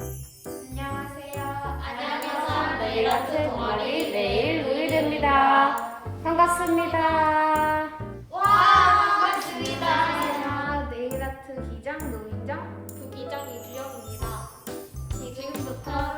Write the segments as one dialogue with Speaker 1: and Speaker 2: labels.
Speaker 1: 안녕하세요.
Speaker 2: 안녕하세요.
Speaker 1: 네일아트 동아리 네일 루이드입니다. 반갑습니다.
Speaker 2: 와 반갑습니다.
Speaker 1: 네일아트 기장 노인장
Speaker 2: 부기장 이주영입니다. 지금부터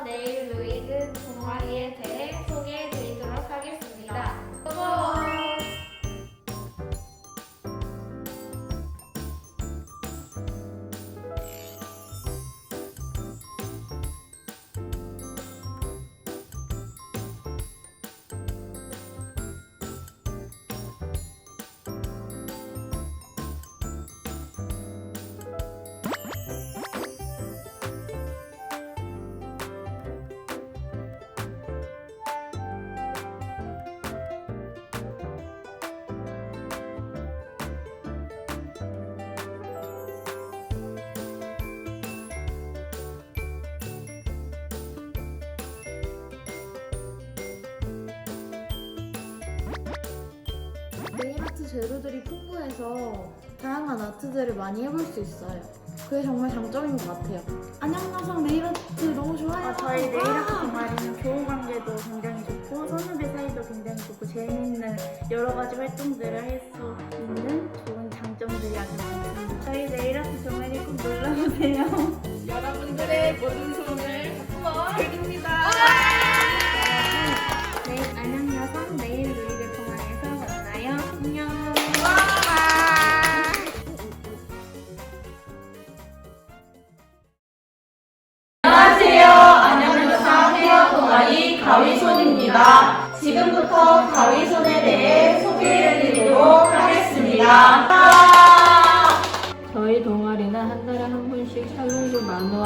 Speaker 3: 아트 재료들이 풍부해서 다양한 아트들을 많이 해볼 수 있어요. 그게 정말 장점인 것 같아요. 안녕하세요. 네일아트 너무 좋아요.
Speaker 4: 어, 저희
Speaker 3: 와!
Speaker 4: 네일아트 동아리는 교우 관계도 굉장히 좋고 선후배 사이도 굉장히 좋고 재미있는 여러 가지 활동들을 할 수 있는 좋은 장점들이 아주 많습니다. 저희 네일아트 동아리 꼭 놀러오세요.
Speaker 5: 여러분들의 모든 소원을 드립니다.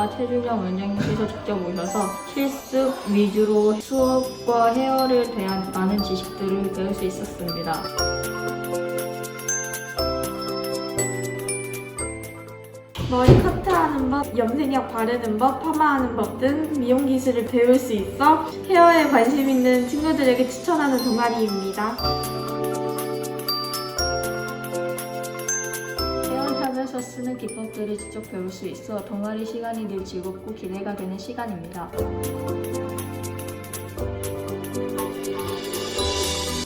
Speaker 6: 만우와 최준영 원장님께서 직접 오셔서 실습 위주로 수업과 헤어를 대한 많은 지식들을 배울 수 있었습니다.
Speaker 7: 머리 커트하는 법, 염색약 바르는 법, 파마하는 법 등 미용 기술을 배울 수 있어 헤어에 관심 있는 친구들에게 추천하는 동아리입니다.
Speaker 6: 기법들을 직접 배울 수 있어 동아리 시간이 늘 즐겁고 기대가 되는 시간입니다.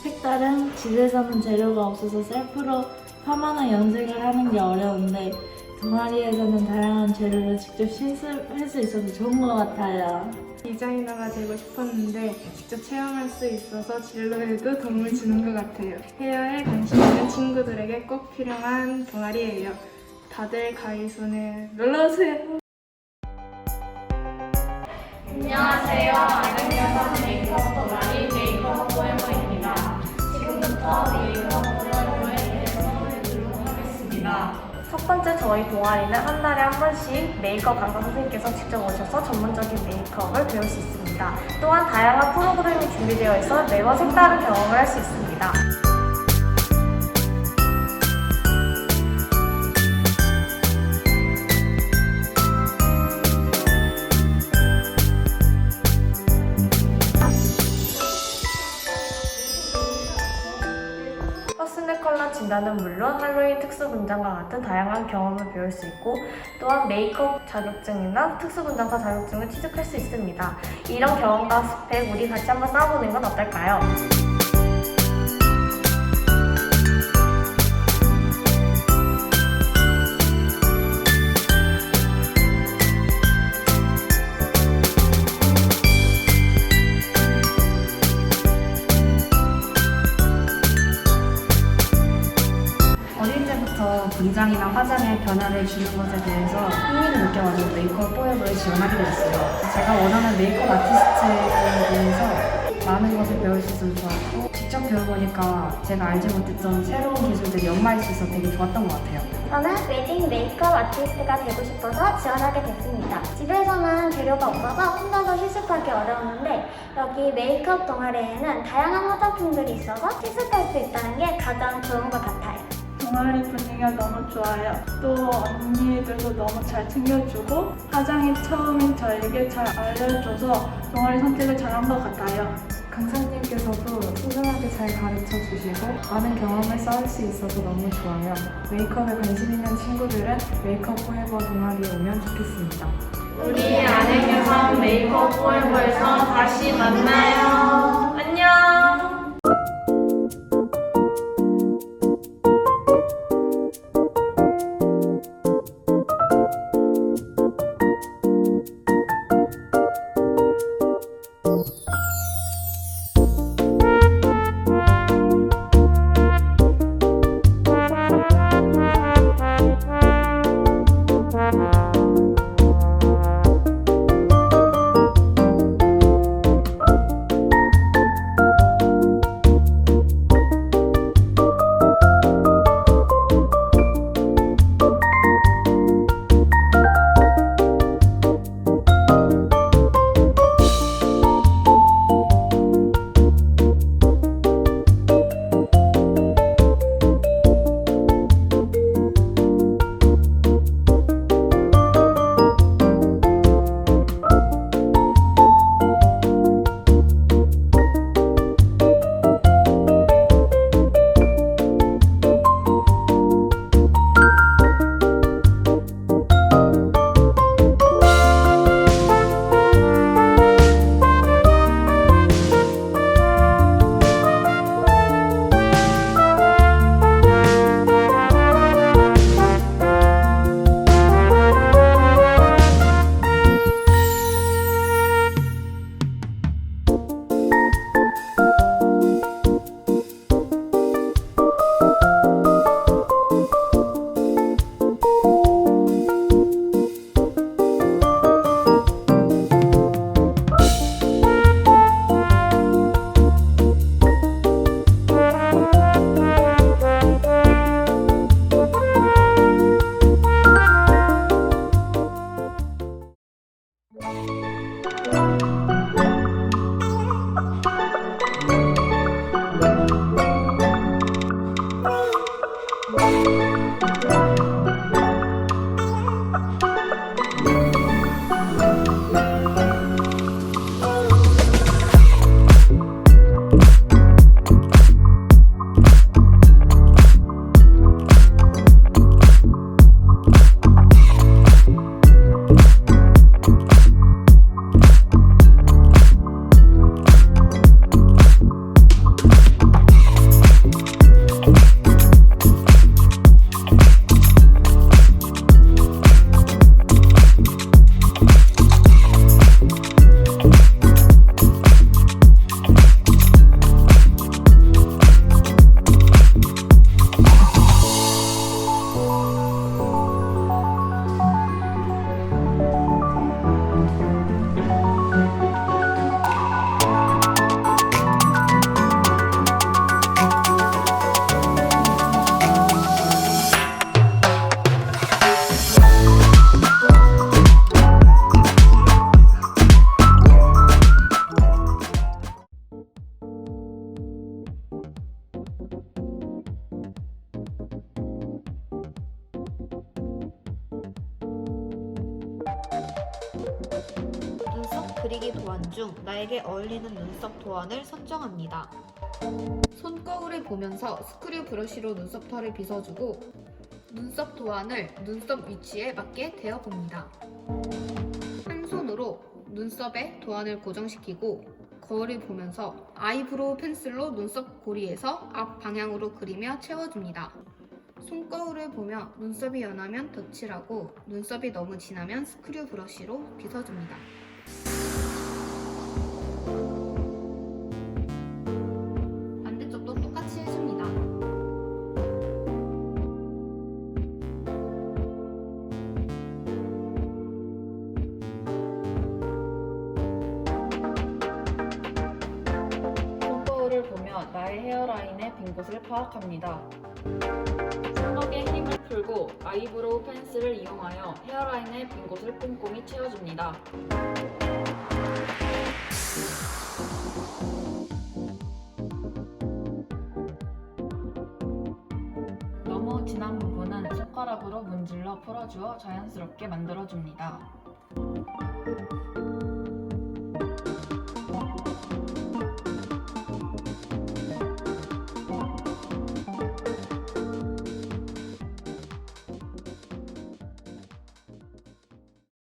Speaker 3: 색다른 집에서는 재료가 없어서 셀프로 파마나 염색을 하는 게 어려운데 동아리에서는 다양한 재료를 직접 실습할 수 있어서 좋은 것 같아요.
Speaker 7: 디자이너가 되고 싶었는데 직접 체험할 수 있어서 진로에도 도움을 주는 것 같아요. 헤어에 관심 있는 친구들에게 꼭 필요한 동아리예요. 다들 가위손에 놀러오세요.
Speaker 2: 안녕하세요. 안녕여성 메이크업 동아리 메이크업 포에버입니다. 지금부터 메이크업 포에버에 대해서 소개해드리도록 하겠습니다.
Speaker 8: 첫 번째 저희 동아리는 한 달에 한 번씩 메이크업 강사 선생님께서 직접 오셔서 전문적인 메이크업을 배울 수 있습니다. 또한 다양한 프로그램이 준비되어 있어 매번 색다른 경험을 할 수 있습니다. 진단은 물론 할로윈 특수 분장과 같은 다양한 경험을 배울 수 있고 또한 메이크업 자격증이나 특수 분장사 자격증을 취득할 수 있습니다. 이런 경험과 스펙 우리 같이 한번 쌓아보는 건 어떨까요?
Speaker 9: 분장이나 화장에 변화를 주는 것에 대해서 흥미를 느껴가지고 메이크업 포에버에 지원하게 됐어요. 제가 원하는 메이크업 아티스트에 대해서 많은 것을 배울 수 있어서 좋았고 직접 배워보니까 제가 알지 못했던 새로운 기술들이 연마할 수 있어서 되게 좋았던 것 같아요.
Speaker 2: 저는 웨딩 메이크업 아티스트가 되고 싶어서 지원하게 됐습니다. 집에서는 재료가 없어서 혼자서 실습하기 어려웠는데 여기 메이크업 동아리에는 다양한 화장품들이 있어서 실습할 수 있다는 게 가장 좋은 것 같아요.
Speaker 4: 동아리 분위기가 너무 좋아요. 또 언니들도 너무 잘 챙겨주고 화장이 처음인 저에게 잘 알려줘서 동아리 선택을 잘한 것 같아요.
Speaker 7: 강사님께서도 소중하게 잘 가르쳐 주시고 많은 경험을 쌓을 수 있어서 너무 좋아요. 메이크업에 관심 있는 친구들은 메이크업 포에버 동아리에 오면 좋겠습니다.
Speaker 1: 우리 아는 여성
Speaker 5: 메이크업 포에버에서 다시 만나요.
Speaker 10: 그리기 도안 중 나에게 어울리는 눈썹 도안을 선정합니다. 손거울을 보면서 스크류 브러쉬로 눈썹 털을 빗어주고 눈썹 도안을 눈썹 위치에 맞게 대어 봅니다. 한 손으로 눈썹에 도안을 고정시키고 거울을 보면서 아이브로우 펜슬로 눈썹 고리에서 앞 방향으로 그리며 채워줍니다. 손거울을 보며 눈썹이 연하면 덧칠하고 눈썹이 너무 진하면 스크류 브러쉬로 빗어줍니다.
Speaker 3: 빈 곳을 파악합니다. 손목에 힘을 풀고 아이브로우 펜슬을 이용하여 헤어라인의 빈 곳을 꼼꼼히 채워줍니다. 너무 진한 부분은 손가락으로 문질러 풀어주어 자연스럽게 만들어줍니다.